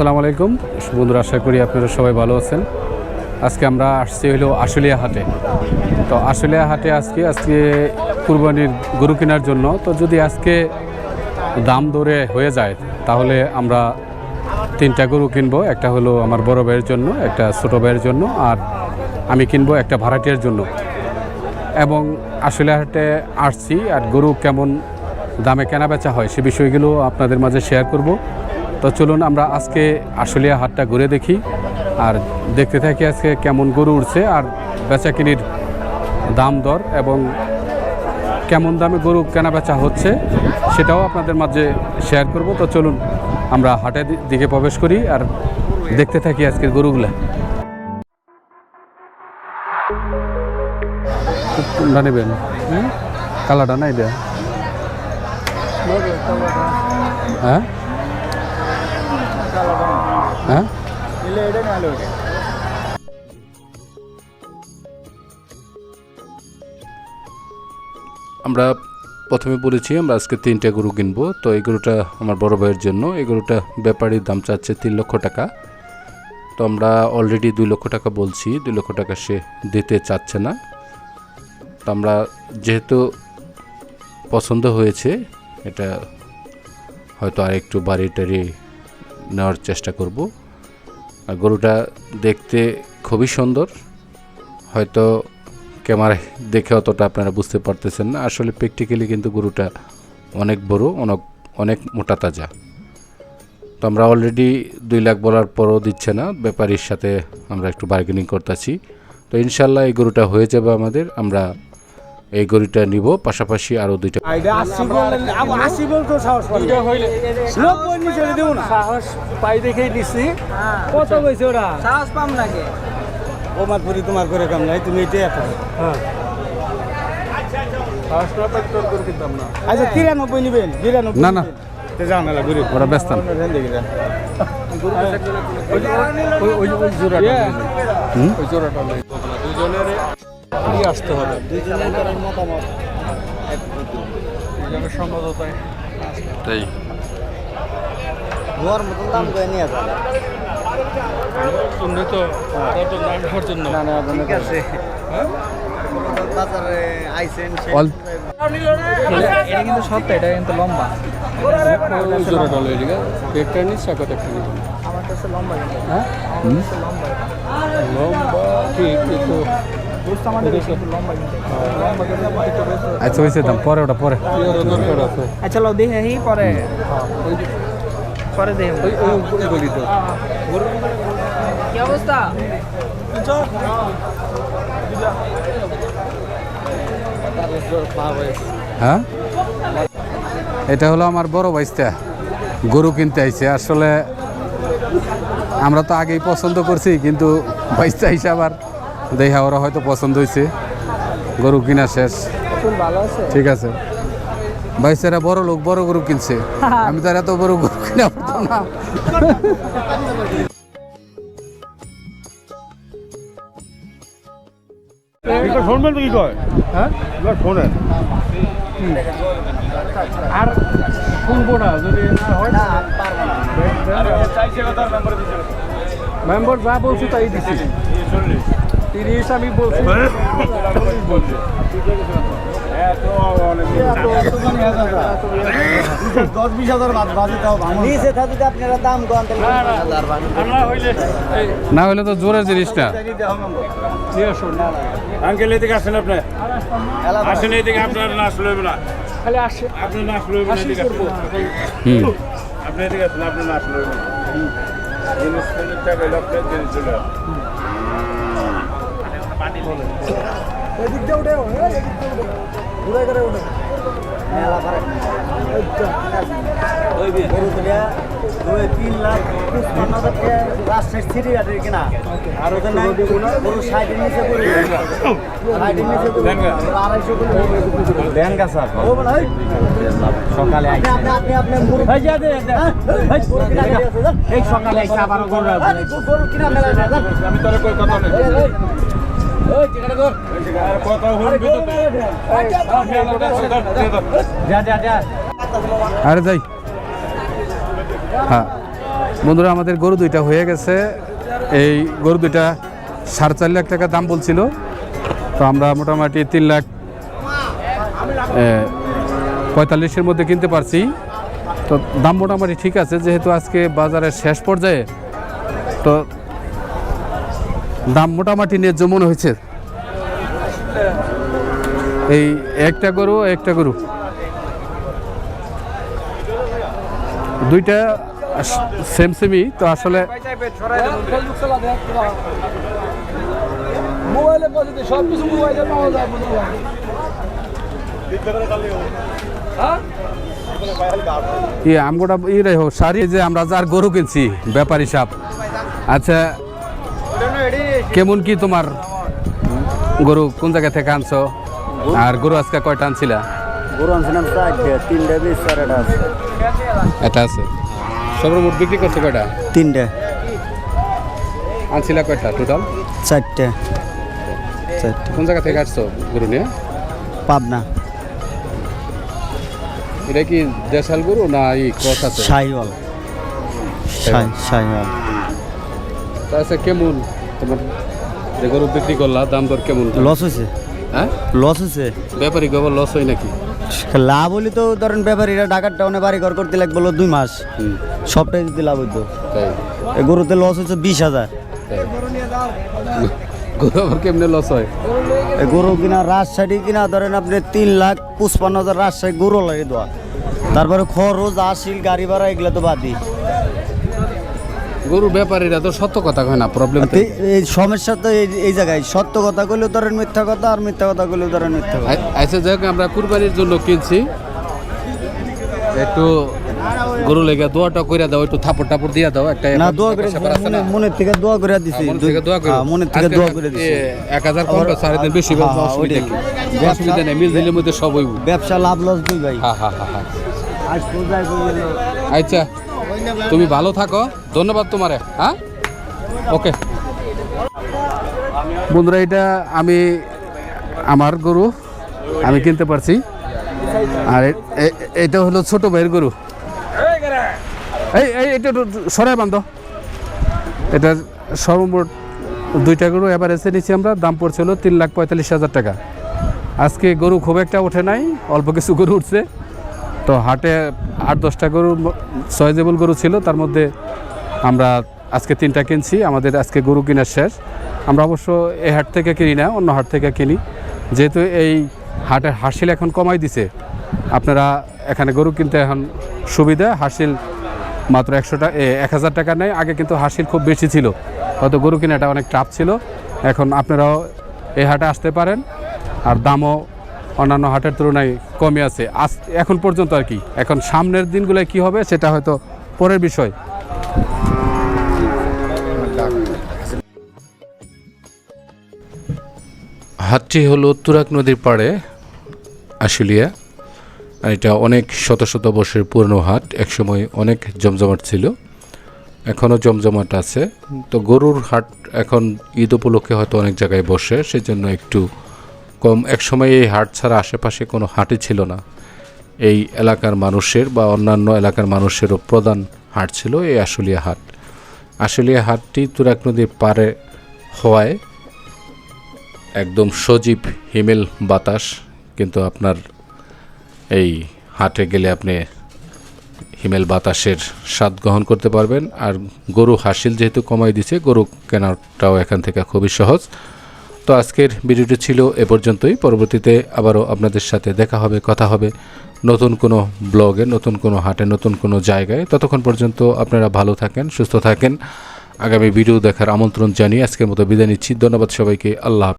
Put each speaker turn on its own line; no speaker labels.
আসসালামু আলাইকুম। বন্ধুরা, আশা করি আপনারা সবাই ভালো আছেন। আজকে আমরা আসছি হলো আশুলিয়া হাটে। তো আশুলিয়া হাটে আজকে আজকে কুরবানির গরু কেনার জন্য। তো যদি আজকে দাম দরে হয়ে যায়, তাহলে আমরা তিনটা গরু কিনবো। একটা হলো আমার বড় ভাইয়ের জন্য, একটা ছোটো ভাইয়ের জন্য, আর আমি কিনবো একটা ভাড়াটিয়ার জন্য। এবং আসলে হাটে আসছি, আর গরু কেমন দামে কেনা বেচা হয় সে বিষয়গুলো আপনাদের মাঝে শেয়ার করব। তো চলুন আমরা আজকে আশুলিয়া হাটটা ঘুরে দেখি আর দেখতে থাকি আজকে কেমন গরু উঠছে আর বেচা কিনির দাম দর এবং কেমন দামে গরু কেনা বেচা হচ্ছে সেটাও আপনাদের মাঝে শেয়ার করব। তো চলুন আমরা হাটের দিকে প্রবেশ করি আর দেখতে থাকি আজকের গরুগুলা। কোনটা নেবেন? কালারটা নাই দেয়া। হ্যাঁ? হ্যাঁ? আমরা প্রথমে বলেছি, আমরা আজকে তিনটা গরু কিনবো। তো এই গরুটা আমার বড় ভাইয়ের জন্য। এই গরুটা ব্যাপারীর দাম চাচ্ছে তিন লক্ষ টাকা। তো আমরা অলরেডি দুই লক্ষ টাকা বলছি। দুই লক্ষ টাকা সে দিতে চাচ্ছে না। তো আমরা যেহেতু পছন্দ হয়েছে, এটা হয়তো আর একটু বাড়ি টাড়ি নেওয়ার চেষ্টা করব। গরুটা দেখতে খুবই সুন্দর। হয়তো ক্যামেরায় দেখে অতটা আপনারা বুঝতে পারতেছেন না। আসলে প্র্যাকটিক্যালি কিন্তু গরুটা অনেক বড়, অনেক অনেক মোটা তাজা। তো আমরা অলরেডি দুই লাখ বলার পরও দিচ্ছে না। ব্যাপারীর সাথে আমরা একটু বার্গেনিং করতেছি। তো ইনশাল্লাহ এই গরুটা হয়ে যাবে আমাদের। আমরা এই গরুটা নিব পাশাপাশি আরও দুইটা
সাহস পাই দুইটা হইলে। লোক কই নিচে দেও না। সাহস পাই দেখেই দিছি। কত কইছে ওরা?
সাহস পাম নাকি
ওমার পুরি তোমার করে কাম নাই তুমি এটাই একটা
হ্যাঁ।
আচ্ছা তিরানব্বই নিবেন বিরানব্বই
না, না।
তে ঝামেলা ঘুরে।
ওরা ব্যস্ত না।
দেখি যান
হুম? তাই।
নোয়ার মতন দাম করে নিয়ে যাবে।
না না
ঠিক আছে। বাজারে আইসেন এটা কিন্তু সত্য এটা কিন্তু লম্বা।
জোড়াটা লই দিকে একটা নিস কত একটা নিস
আমার কাছে লম্বা
হ্যাঁ?
লম্বা
ঠিক কিন্তু আচ্ছা হয়েছে দাম পরে ওটা পরে।
আচ্ছা লো দেখে হি পরে। পরে দেখে কি অবস্থা?
হ্যাঁ? এটা হলো আমার বড় বাইস্তা গরু কিনতে আইছে। আসলে আমরা তো আগেই পছন্দ করছি কিন্তু বাইস্তা হিসাব আর দেখা ওরা হয়তো পছন্দ হয়েছে। গরু কিনা শেষ।
ফুল ভালো আছে?
ঠিক আছে। বাইস্তারা বড় লোক বড় গরু কিনছে। আমি তো আর এত বড় গরু কিনা পারতাম না।
শুনবেন তো কি কয়? হ্যাঁ? শোনেন
আর শুনব না যদি না হয়।
না আমি পারব না।
মেম্বার যা বলছি তাই দিছি। তিরিশ আমি বলছি।
দশ বিশ হাজার
আপনারা দাম
না হলে তো জোরের জিনিসটা।
আঙ্কেল এদিকে আসেন আপনি। আসেন এদিকে আপনার নাচ লইবে না।
খালি আসে।
আপনি নাচ লইবে না এদিকে আপনি এদিকে আসেন আপনি নাচ লইবে না। জিনিস টাকা লক্ষ জিনিস চলে আসে।
মেলা ফারাক গরু দুই তিন লাখ পঞ্চান্ন হাজার টাকা লাস্টের থ্রি হাজার কিনা। আর ওদের নাই গরু ষাটের নিচে গরু ষাটের নিচে গরু আড়াইশো গরু
লেহেঙ্গা স্যার
ও বলে,
সকালে
আপনি আপনি আপনি আপনি গরু
এই যে, এই যে,
হ্যাঁ?
এই সকালে আবার গরু
গরু কিনা মেলা
আমি তোর কই কথা নেই আর
যাই। হ্যাঁ বন্ধুরা, আমাদের গরু দুইটা হয়ে গেছে। এই গরু দুইটা সাড়ে চার লাখ টাকা দাম বলছিল। তো আমরা মোটামুটি তিন লাখ পঁয়তাল্লিশের মধ্যে কিনতে পারছি। তো দাম মোটামুটি ঠিক আছে, যেহেতু আজকে বাজারের শেষ পর্যায়ে, তো দাম মোটামুটি ন্যায্য মনে হয়েছে। এই একটা গরু একটা গরু। দুইটা সেম সেমই তো আসলে
বুঝলাম হ্যাঁ?
ই আমগোটা ই হোক সারি যে আমরা যার গরু কিনছি ব্যাপারী সাপ। আচ্ছা কেমন কি তোমার গরু? কোন জায়গা থেকে আনছো? আর গরু আজকে কয়টা আনছিলা?
গরু আনছিলাম চারটে তিনটে বিশ চারটা আছে
এটা আছে। সর্বমোট বিক্রি করছ কয়টা?
তিনটে
আনছিলা কয়টা টোটাল?
চারটে চারটে
কোন জায়গা থেকে আসছো গরু নিয়ে?
পাবনা।
এটা কি দেশাল গরু না এই ক্রস আছে?
শাহিওয়াল। শাহিওয়াল।
তা আচ্ছা কেমন তোমার যে গরু বিক্রি করলা দাম দর কেমন?
লস হয়েছে।
হ্যাঁ?
লস হয়েছে?
ব্যাপারী গোবর লস হয় নাকি?
লাভ হলে তো ধরেন ব্যাপারীরা ঢাকার টাউনে বাড়ি ঘর করতে লাগবে দুই মাস। সবটাই যদি লাভ হইতো। গরুতে লস হচ্ছে বিশ হাজার।
গরু কেমনে লস হয়?
গরু কিনা রাজশাহী কিনা ধরেন আপনি তিন লাখ পঁচপান্ন হাজার রাজশাহী গরু লাগে দেওয়া। তারপরে খরচ আসিল গাড়ি ভাড়া এগুলো তো বাদই।
গরু ব্যাপারীরা তো সত্য কথা কয় না প্রবলেম
এই সমস্যা তো এই জায়গায়। সত্য কথা কইলেও ধরেন মিথ্যা কথা আর মিথ্যা কথা কইলেও ধরেন মিথ্যা কথা।
আচ্ছা যাই আমরা কুরবানির জন্য কিনছি। একটু গরু লেগে দোয়াটা কইরা দাও একটু থাপড় টাপড় দিয়া দাও একটা
না দোয়া করে? মনে- মনের থেকে দোয়া করে দিছি।
মনের থেকে দোয়া করো।
হ্যাঁ, মনের থেকে দোয়া করে দিছি।
এ, এক হাজার কম বা সাড়ে তিন বেশি
হ্যাঁ, হ্যাঁ,
অসুবিধা। কি? অসুবিধা নেই মিল দিলের মধ্যে সব হইব।
ব্যবসা লাভ লস দুই ভাই
হ্যাঁ হ্যাঁ হ্যাঁ।
আজ বলল
আচ্ছা। তুমি ভালো থাকো। ধন্যবাদ তোমারে হ্যাঁ? ওকে বন্ধুরা, এটা আমি আমার গরু, আমি কিনতে পারছি। আর এটা হলো ছোট ভাইয়ের গরু। এই এই, এটা সরাই বান্ধ। এটা সর্বমোট দুইটা গরু এবার এসে নিচ্ছি আমরা। দাম পড়ছিল তিন লাখ পঁয়তাল্লিশ হাজার টাকা। আজকে গরু খুব একটা ওঠে নাই, অল্প কিছু গরু উঠছে। তো হাটে আট, দশটা গরু সয়েজেবল গরু ছিল, তার মধ্যে আমরা আজকে তিনটা কিনছি, আমাদের আজকে গরু কেনার শেষ। আমরা অবশ্য এই হাট থেকে কিনি না, অন্য হাট থেকে কিনি। যেহেতু এই হাটের হাসিল এখন কমাই দিছে, আপনারা এখানে গরু কিনতে এখন সুবিধা, হাসিল মাত্র একশো টাকা এক হাজার টাকা নেয় আগে কিন্তু হাসিল খুব বেশি ছিল। হয়তো গরু কেনাটা অনেক টাফ ছিল। এখন আপনারাও এই হাটে আসতে পারেন, আর দামও অন্যান্য হাটের তুলনায় কমে আছে। আজ, এখন পর্যন্ত আর কি। এখন সামনের দিনগুলোয় কি হবে সেটা হয়তো পরের বিষয়। হাটটি হলো তুরাক নদীর পাড়ে, আশুলিয়া। আর এটা অনেক শত শত বছরের পুরনো হাট। একসময় অনেক জমজমাট ছিল। এখনও জমজমাট আছে। তো গরুর হাট এখন ঈদ উপলক্ষে হয়তো অনেক জায়গায় বসে, সেজন্য একটু কম একসময় এই হাট ছাড়া আশেপাশে কোনো হাটই ছিল না। এই এলাকার মানুষের বা অন্যান্য এলাকার মানুষেরও প্রধান হাট ছিল এই আশুলিয়া হাট। আশুলিয়া হাটটি তুরাক নদীর পারে হওয়ায় একদম সজীব, হিমেল বাতাস, কিন্তু আপনার এই হাটে গেলে আপনি হিমেল বাতাসের স্বাদ গ্রহণ করতে পারবেন। আর গরু হাসিল যেহেতু কমাই দিছে, গরু কেনাটাও এখান থেকে খুবই সহজ। তো আজকের ভিডিওটি ছিল এ পর্যন্তই। পরবর্তীতে আবারও আপনাদের সাথে দেখা হবে, কথা হবে নতুন কোনো ব্লগে, নতুন কোনো হাটে, নতুন কোনো জায়গায়। ততক্ষণ পর্যন্ত আপনারা ভালো থাকেন, সুস্থ থাকেন। আগামী ভিডিও দেখার আমন্ত্রণ জানিয়ে আজকের মতো বিদায় নিচ্ছি। ধন্যবাদ সবাইকে। আল্লাহ